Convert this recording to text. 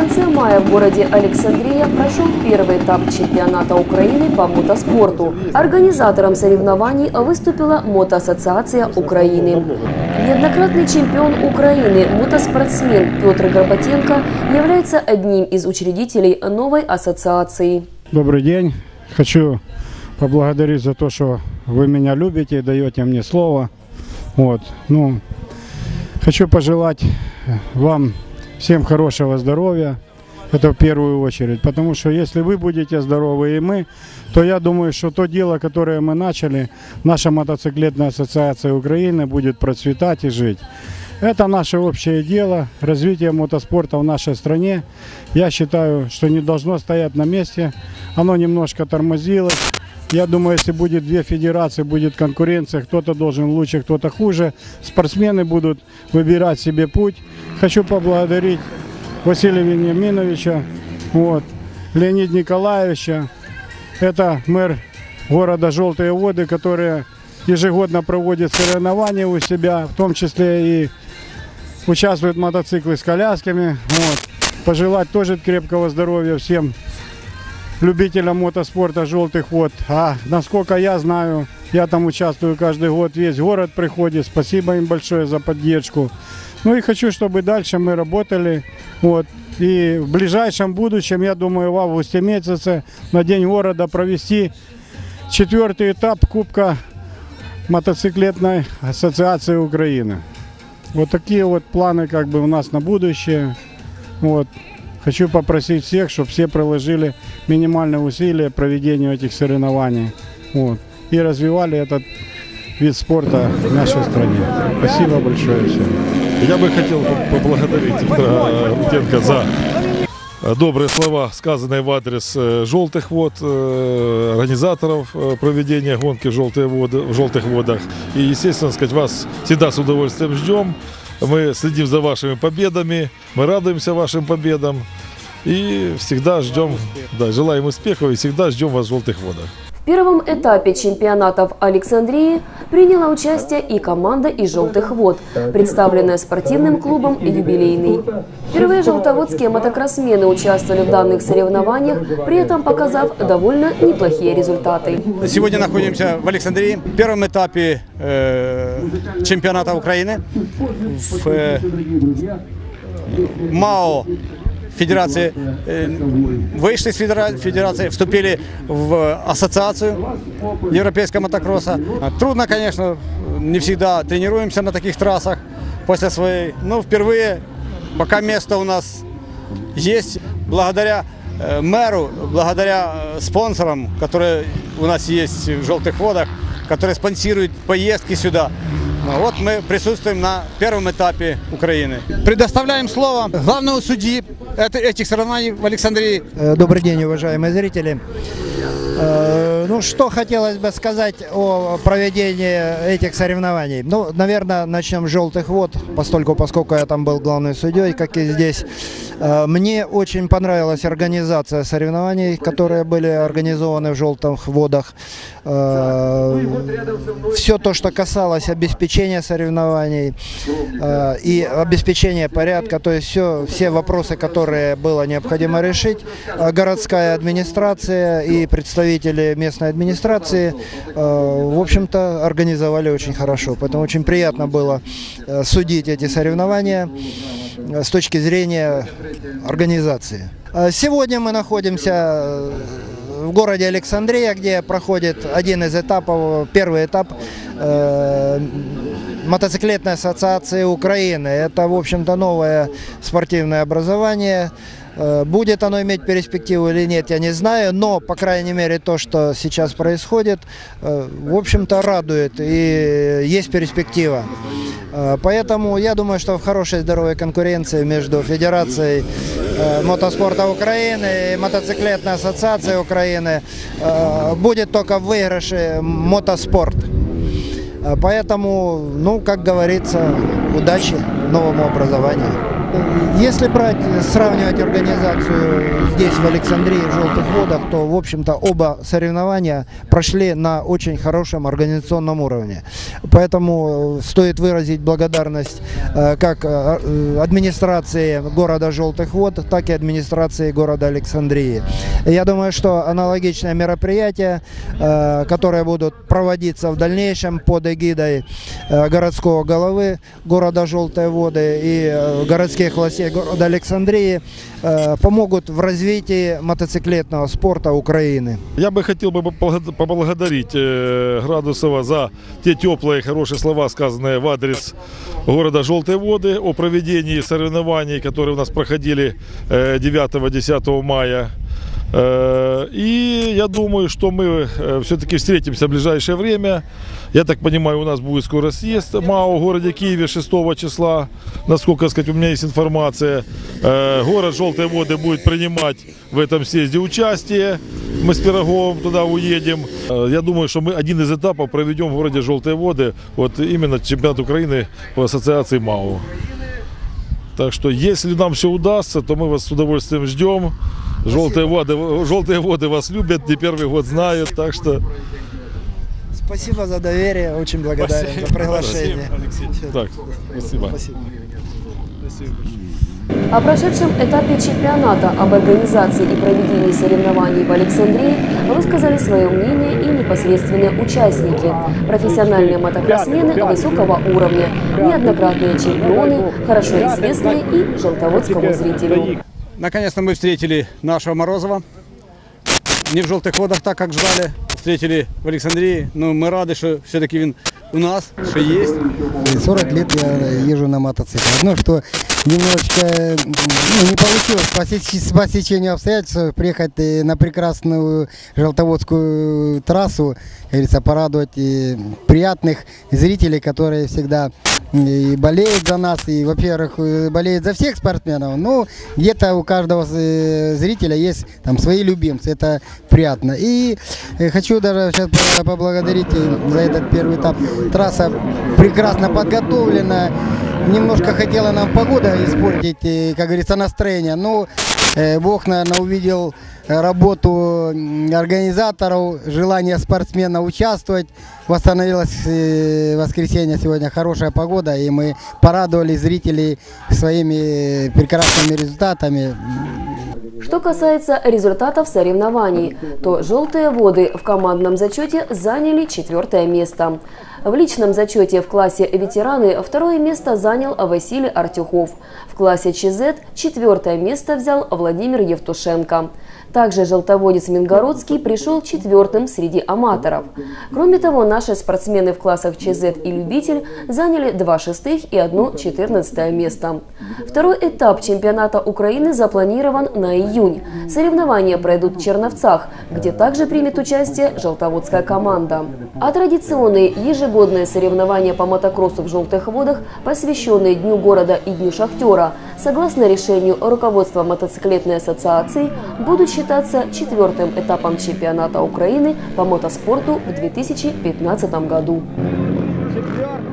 конце мая в городе Александрия прошел первый этап чемпионата Украины по мотоспорту. Организатором соревнований выступила Мотоассоциация Украины. Неоднократный чемпион Украины, мотоспортсмен Петр Горбатенко является одним из учредителей новой ассоциации. Добрый день. Хочу поблагодарить за то, что вы меня любите и даете мне слово. Вот. Ну, хочу пожелать вам всем хорошего здоровья. Это в первую очередь. Потому что если вы будете здоровы и мы, то я думаю, что то дело, которое мы начали, наша мотоциклетная ассоциация Украины будет процветать и жить. Это наше общее дело, развитие мотоспорта в нашей стране. Я считаю, что не должно стоять на месте. Оно немножко тормозилось. Я думаю, если будет две федерации, будет конкуренция, кто-то должен лучше, кто-то хуже. Спортсмены будут выбирать себе путь. Хочу поблагодарить Василия Вениаминовича, вот, Леонида Николаевича. Это мэр города Желтые Воды, которые ежегодно проводят соревнования у себя, в том числе и участвуют мотоциклы с колясками. Вот. Пожелать тоже крепкого здоровья всем любителям мотоспорта желтых вод. А насколько я знаю, я там участвую каждый год, весь город приходит. Спасибо им большое за поддержку. Ну и хочу, чтобы дальше мы работали. Вот. И в ближайшем будущем, я думаю, в августе месяце на День города провести четвертый этап Кубка мотоциклетной ассоциации Украины. Вот такие вот планы как бы у нас на будущее. Вот. Хочу попросить всех, чтобы все приложили минимальные усилия к проведению этих соревнований. Вот. И развивали этот вид спорта в нашей стране. Спасибо большое всем. Я бы хотел поблагодарить Виктора за добрые слова, сказанные в адрес э, желтых вод, э, организаторов э, проведения гонки в желтых водах. И, естественно, сказать, вас всегда с удовольствием ждем. Мы следим за вашими победами, мы радуемся вашим победам. И всегда ждем, да, желаем успехов и всегда ждем вас в желтых водах. Первом этапе чемпионата в Александрии приняла участие и команда из «Желтых вод», представленная спортивным клубом «Юбилейный». Первые желтоводские мотокроссмены участвовали в данных соревнованиях, при этом показав довольно неплохие результаты. Сегодня находимся в Александрии, в первом этапе э, чемпионата Украины в э, МАО федерации, э, вышли из федерации, вступили в ассоциацию европейского мотокросса. Трудно, конечно, не всегда тренируемся на таких трассах после своей, но впервые пока место у нас есть благодаря э, мэру, благодаря э, спонсорам, которые у нас есть в «Желтых водах», которые спонсируют поездки сюда. Вот мы присутствуем на первом этапе Украины. Предоставляем слово главному судьи этих соревнований в Александрии. Добрый день, уважаемые зрители. Э, ну, что хотелось бы сказать о проведении этих соревнований? Ну, наверное, начнем с «Желтых вод», постольку, поскольку я там был главной судьей, как и здесь. Э, мне очень понравилась организация соревнований, которые были организованы в «Желтых водах». Э, Все то, что касалось обеспечения соревнований и обеспечения порядка, то есть все, все вопросы, которые было необходимо решить, городская администрация и представители местной администрации, в общем-то, организовали очень хорошо. Поэтому очень приятно было судить эти соревнования с точки зрения организации. Сегодня мы находимся э, в городе Александрия, где проходит один из этапов, первый этап э, мотоциклетной ассоциации Украины. Это, в общем-то, новое спортивное образование. Э, будет оно иметь перспективу или нет, я не знаю, но, по крайней мере, то, что сейчас происходит, э, в общем-то, радует и есть перспектива. Э, поэтому я думаю, что в хорошей здоровой конкуренции между Федерацией мотоспорта Украины и мотоциклетной ассоциацией Украины будет только в выигрыше мотоспорт. Поэтому, ну, как говорится, удачи новому образованию. Если брать, сравнивать организацию здесь, в Александрии, в Желтых водах, то, в общем-то, оба соревнования прошли на очень хорошем организационном уровне. Поэтому э, стоит выразить благодарность э, как э, э, администрации города Желтых вод, так и администрации города Александрии. Я думаю, что аналогичное мероприятие, э, которые будут проводиться в дальнейшем под эгидой э, городского головы города Желтые воды и э, городских властей города Александрии, э, помогут в развитии мотоциклетного спорта Украины. Я бы хотел бы поблагод- поблагодарить э, Градусова за те теплые, хорошие слова, сказанные в адрес города Желтые Воды о проведении соревнований, которые у нас проходили э, 9-10 мая. Э, И я думаю, что мы все-таки встретимся в ближайшее время. Я так понимаю, у нас будет скоро съезд МАО в городе Киеве 6 числа. Насколько сказать, у меня есть информация. Э, Город Желтые Воды будет принимать в этом съезде участие. Мы с Пироговым туда уедем. Э, Я думаю, что мы один из этапов проведем в городе Желтые Воды. Вот именно чемпионат Украины по ассоциации МАО. Так что, если нам все удастся, то мы вас с удовольствием ждем. Желтые воды, желтые воды вас любят, не первый год знают, так что Спасибо за доверие, очень благодарен за приглашение. так, спасибо. Спасибо. О прошедшем этапе чемпионата, об организации и проведении соревнований в Александрии высказали свое мнение и непосредственные участники. Профессиональные мотокроссмены высокого уровня, неоднократные чемпионы, хорошо известные и желтоводскому зрителю. Наконец-то мы встретили нашего Морозова. Не в желтых водах, так как ждали. Встретили в Александрии. Но мы рады, что все-таки он у нас, что есть. 40 лет я езжу на мотоцикле. Одно, что немножечко ну, не получилось по, сеч- по стечению обстоятельств приехать э, на прекрасную желтоводскую трассу, как говорится, порадовать э, приятных зрителей, которые всегда и болеют за нас, и, во-первых, э, болеют за всех спортсменов. Ну, где-то у каждого зрителя есть там свои любимцы, это приятно. И хочу даже сейчас по- поблагодарить за этот первый этап. Трасса прекрасно подготовлена. Немножко хотела нам погода испортить, как говорится, настроение. Но э, Бог, наверное, увидел э, работу организаторов, желание спортсмена участвовать. Восстановилась э, воскресенье сегодня хорошая погода, и мы порадовали зрителей своими прекрасными результатами. Что касается результатов соревнований, то «желтые воды» в командном зачете заняли четвертое место. В личном зачете в классе ветераны второе место занял Василий Артюхов. В классе ЧЗ четвертое место взял Владимир Евтушенко. Также желтоводец Мингородский пришел четвертым среди аматоров. Кроме того, наши спортсмены в классах ЧЗ и любитель заняли два шестых и одно четырнадцатое место. Второй этап чемпионата Украины запланирован на июнь. Соревнования пройдут в Черновцах, где также примет участие желтоводская команда. А традиционные ежегодные соревнования по мотокроссу в «Желтых водах», посвященные Дню города и Дню шахтера, согласно решению руководства мотоциклетной ассоциации, будут считаться четвертым этапом чемпионата Украины по мотоспорту в 2015 году. Четвертый.